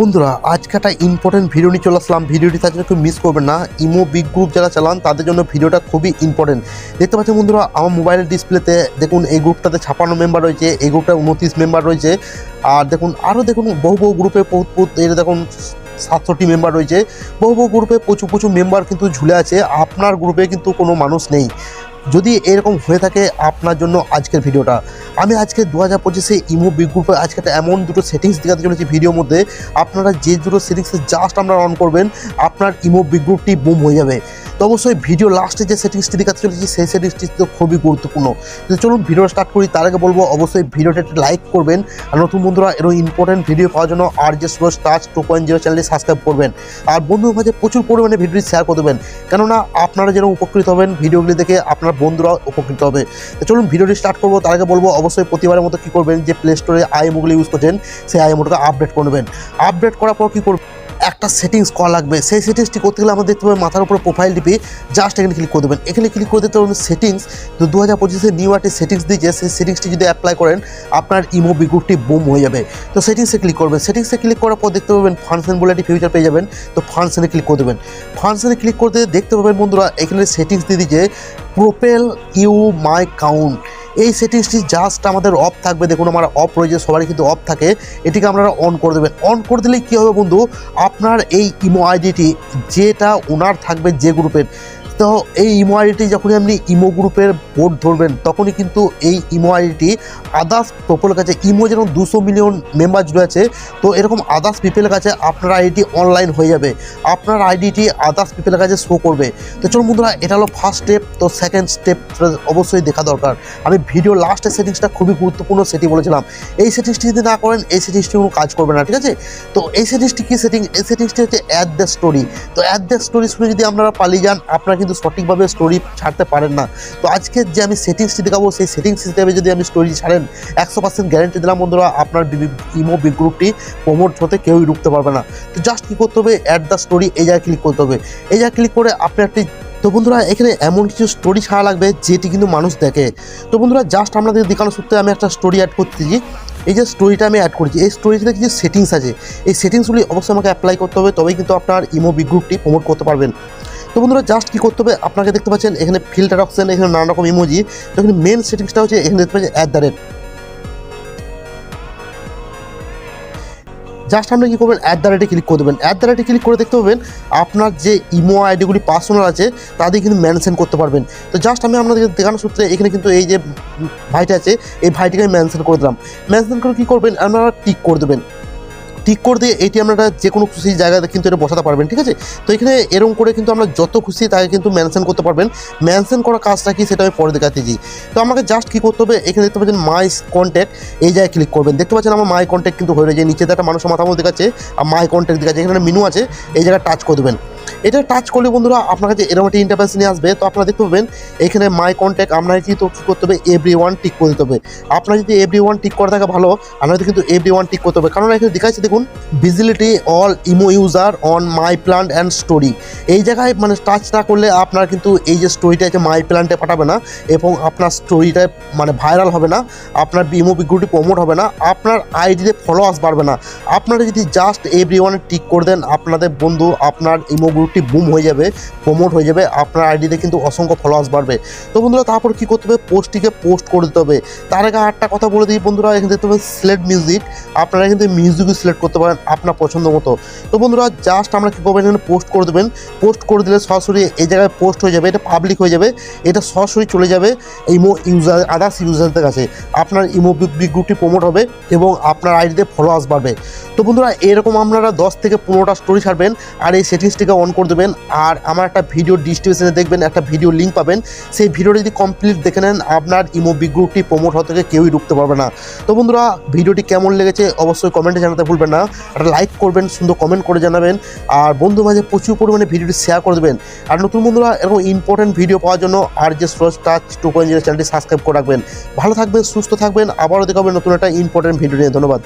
বন্ধুরা, আজকে একটা ইম্পর্টেন্ট ভিডিও নিয়ে চলে আসলাম। ভিডিওটি জন্য কেউ মিস করবেন না। ইমো বিগ গ্রুপ যারা চালান, তাদের জন্য ভিডিওটা খুবই ইম্পর্টেন্ট দেখতে পাচ্ছেন বন্ধুরা, আমার মোবাইলের ডিসপ্লেতে দেখুন, এই গ্রুপটাতে ছাপান্ন মেম্বার রয়েছে, এই গ্রুপটা উনত্রিশ মেম্বার রয়েছে। আর দেখুন আরও দেখুন, বহু বহু গ্রুপে বহুত বহুত এর দেখুন, সাতষট্টি মেম্বার রয়েছে। বহু বহু গ্রুপে প্রচুর প্রচুর মেম্বার কিন্তু ঝুলে আছে। আপনার গ্রুপে কিন্তু কোনো মানুষ নেই। যদি এরকম হয়ে থাকে আপনার জন্য আজকের ভিডিওটা। আমি আজকে দু হাজার পঁচিশে ইমো গ্রুপে আজকে একটা এমন দুটো সেটিংস দেখাতে চলেছি ভিডিওর মধ্যে। আপনারা যে দুটো সেটিংসে জাস্ট আপনারা অন করবেন, আপনার ইমো গ্রুপটি বুম হয়ে যাবে। তো অবশ্যই ভিডিও লাস্টে যে সেটিংসটি দেখাতে চলেছি, সেই সেটিংসটি তো খুবই গুরুত্বপূর্ণ। তো চলুন ভিডিও স্টার্ট করি, তার আগে বলব, অবশ্যই ভিডিওটা একটু লাইক করবেন। আর নতুন বন্ধুরা এরকম ইম্পর্টেন্ট ভিডিও পাওয়ার জন্য আর যে slow touch two point zero চ্যানেলটি সাবস্ক্রাইব করবেন। আর বন্ধুদের মাঝে প্রচুর পরিমাণে ভিডিওটি শেয়ার করে দেবেন কেননা, আপনারা যেরকম উপকৃত হবেন ভিডিওগুলি দেখে, আপনার বন্ধুরা উপকৃত হবে। তো চলুন ভিডিওটি স্টার্ট করব, তার আগে বলব, অবশ্যই প্রতিবারের মতো কী করবেন যে প্লে স্টোরে আইএমওগুলি ইউজ করছেন, সেই আইএমওটাকে আপডেট করে নেবেন। আপডেট করার পর কী করবেন? একটা সেটিংস করা লাগবে। সেই সেটিংসটি করতে গেলে আমাদের দেখতে পাবেন মাথার উপরে প্রোফাইল টিপে জাস্ট এখানে ক্লিক করে দেবেন। এখানে ক্লিক করে দিতে পারবেন সেটিংস তো দু হাজার পঁচিশে নিউ একটি সেটিংস দিয়েছে সেই সেটিংসটি যদি অ্যাপ্লাই করেন, আপনার ইমো বিগ্রুপটি বুম হয়ে যাবে। তো সেটিংসে ক্লিক করবেন। সেটিংসে ক্লিক করার পর দেখতে পাবেন ফাংশন বলে একটি ফিউচার পেয়ে যাবেন। তো ফাংশনে ক্লিক করে দেবেন। ফাংশনে ক্লিক করতে দেখতে পাবেন বন্ধুরা, এখানে সেটিংস দিয়ে দিয়েছে প্রোপেল ইউ মাই কাউন্ট এই সেটিংসটি জাস্ট আমাদের অফ থাকবে। দেখুন, আমার অফ রয়েছে, সবারই কিন্তু অফ থাকে। এটিকে আপনারা অন করে দেবেন। অন করে দিলে কী হবে বন্ধু? আপনার এই ইমো আইডিটি যেটা ওনার থাকবে যে গ্রুপের তো এই ইমো আইডিটি যখনই আপনি ইমো গ্রুপের বোর্ড ধরবেন, তখনই কিন্তু এই ইমো আইডিটি আদার্স পিপলের কাছে, ইমো যেরকম দুশো মিলিয়ন মেম্বার জুড়ে আছে তো এরকম আদার্স পিপলের কাছে আপনার আইডিটি অনলাইন হয়ে যাবে। আপনার আইডিটি আদার্স পিপলের কাছে শো করবে। তো চলুন বন্ধুরা, এটা হলো ফার্স্ট স্টেপ তো সেকেন্ড স্টেপ অবশ্যই দেখা দরকার। আমি ভিডিও লাস্টের সেটিংসটা খুবই গুরুত্বপূর্ণ সেটি বলেছিলাম। এই সেটিংসটি যদি না করেন, এই সেটিংসটি কোনো কাজ করবে না, ঠিক আছে? তো এই সেটিংসটি কী সেটিং এই সেটিংসটি হচ্ছে অ্যাড দ্য স্টোরি তো অ্যাড দ্য স্টোরি শুনে যদি আপনারা পালিয়ে যান, আপনারা কিন্তু সঠিকভাবে স্টোরি ছাড়তে পারেন না। তো আজকে যে আমি সেটিংসটি দেখাবো, সেই সেটিংস হিসেবে যদি আমি স্টোরি ছাড়েন, একশো পার্সেন্ট গ্যারেন্টি দিলাম বন্ধুরা, আপনার ইমো বিগ গ্রুপটি প্রমোট হতে কেউই রুখতে পারবে না। তো জাস্ট কী করতে হবে? অ্যাড দ্য স্টোরি এই জায়গায় ক্লিক করতে হবে। এই জায়গায় ক্লিক করে আপনি একটি তো বন্ধুরা, এখানে এমন কিছু স্টোরি ছাড়া লাগবে, যেটি কিন্তু মানুষ দেখে। তো বন্ধুরা জাস্ট আপনাদের দেখানোর সূত্রে আমি একটা স্টোরি অ্যাড করতেছি এই যে স্টোরিটা আমি অ্যাড করেছি, এই স্টোরিতে কিছু সেটিংস আছে। এই সেটিংসগুলি অবশ্যই আমাকে অ্যাপ্লাই করতে হবে, তবেই কিন্তু আপনার ইমো বিগ গ্রুপটি প্রমোট করতে পারবেন। তো বন্ধুরা জাস্ট কী করতে হবে আপনাকে দেখতে পাচ্ছেন, এখানে ফিল্টার অপশন এখানে নানা রকম ইমোজি তো এখানে মেন সেটিংসটা হচ্ছে, এখানে দেখতে পাচ্ছেন অ্যাট দ্য রেট জাস্ট আপনি কী করবেন অ্যাট দ্য রেটে ক্লিক করে দেবেন। অ্যাট দ্য রেটে ক্লিক করে দেখতে পাবেন, আপনার যে ইমো আইডিগুলি পার্সোনাল আছে তাদের কিন্তু মেনশন করতে পারবেন। তো জাস্ট আমি আপনাদের দেখানোর সূত্রে এখানে কিন্তু এই যে ভাইটা আছে, এই ভাইটিকে আমি মেনশন করে দিলাম। মেনশন করে কী করবেন, আপনারা টিক করে দেবেন। টিক করে দিয়ে এটি আপনারা যে কোনো খুশি জায়গাতে কিন্তু এটা বসাতে পারবেন, ঠিক আছে? তো এখানে এরকম করে কিন্তু আমরা যত খুশি তাকে কিন্তু মেনশন করতে পারবেন। মেনশন করা কাজটা কি সেটা আমি পরে দেখাতেছি তো আমাকে জাস্ট কী করতে হবে, এখানে দেখতে পাচ্ছেন মাই কন্ট্যাক্ট এই জায়গায় ক্লিক করবেন। দেখতে পাচ্ছেন আমার মাই কন্ট্যাক্ট কিন্তু হয়ে রয়েছে, নিচে একটা মানুষের মাথা মধ্যে দেখাচ্ছে, আর মাই কন্ট্যাক্ট দেখাচ্ছে, এখানে মেনু আছে, এই জায়গায় টাচ করে দেবেন। এটা টাচ করলে বন্ধুরা আপনার কাছে এরকম একটা ইন্টারফেস নিয়ে আসবে। তো আপনারা দেখতে পাবেন, এখানে মাই কন্ট্যাক্ট আপনার কিন্তু কী করতে হবে? এভরি ওয়ান টিক করে দিতে হবে। আপনার যদি এভরি ওয়ান টিক করা থাকে ভালো আপনাদের কিন্তু এভরি ওয়ান টিক করতে হবে। কারণ এখানে দেখাচ্ছে, দেখুন visibility all imo user on my plant and story এই জায়গায় মানে টাচ না করলে আপনার কিন্তু এই যে স্টোরিটা আছে মাই প্ল্যান্টে পাঠাবে না এবং আপনার স্টোরিটা মানে ভাইরাল হবে না, আপনার ইমো বিগ্রুপটি প্রমোট হবে না, আপনার আইডিতে ফলোয়ার্স বাড়বে না। আপনারা যদি জাস্ট এভরি ওয়ানে টিক করে দেন, আপনাদের বন্ধু, আপনার ইমো গ্রুপটি বুম হয়ে যাবে প্রমোট হয়ে যাবে, আপনার আইডিতে কিন্তু অসংখ্য ফলোয়ার্স বাড়বে। তো বন্ধুরা, তারপর কী করতে হবে? পোস্টটিকে পোস্ট করে দিতে হবে। তার আগে আরেকটা কথা বলে দিই বন্ধুরা, এখানে দেখতে হবে সিলেক্ট মিউজিক আপনারা কিন্তু মিউজিকও সিলেক্ট করতে পারেন আপনার পছন্দ মতো। তো বন্ধুরা জাস্ট আমরা কী করবেন এখানে পোস্ট করে দেবেন। পোস্ট করে দিলে সরাসরি এই জায়গায় পোস্ট হয়ে যাবে, এটা পাবলিক হয়ে যাবে, এটা সরাসরি চলে যাবে ইমো ইউজার আদার্স ইউজারদের কাছে। আপনার ইমো গ্রুপটি প্রমোট হবে এবং আপনার আইডিতে ফলোয়ার্স বাড়বে। তো বন্ধুরা, এরকম আপনারা দশ থেকে পনেরোটা স্টোরি ছাড়বেন আর এই সেটিংসটিকে অন করে দেবেন। আর আমার একটা ভিডিও ডিস্ট্রিবিউশনে দেখবেন, একটা ভিডিও লিঙ্ক পাবেন। সেই ভিডিওটি যদি কমপ্লিট দেখে নেন, আপনার ইমো বিগ গ্রুপটি প্রমোট হতে কেউই ঢুকতে পারবে না। তো বন্ধুরা ভিডিওটি কেমন লেগেছে অবশ্যই কমেন্টে জানাতে ভুলবেন না। একটা লাইক করবেন, সুন্দর কমেন্ট করে জানাবেন। আর বন্ধু মাঝে প্রচুর পরিমাণে ভিডিওটি শেয়ার করে দেবেন। আর নতুন বন্ধুরা, এরকম ইম্পর্টেন্ট ভিডিও পাওয়ার জন্য আর যে সোর্স টাচ টু চ্যানেলটি সাবস্ক্রাইব করে রাখবেন। ভালো থাকবেন, সুস্থ থাকবেন। আবারও দেখাবেন নতুন একটা ইম্পর্টেন্ট ভিডিও নিয়ে। ধন্যবাদ।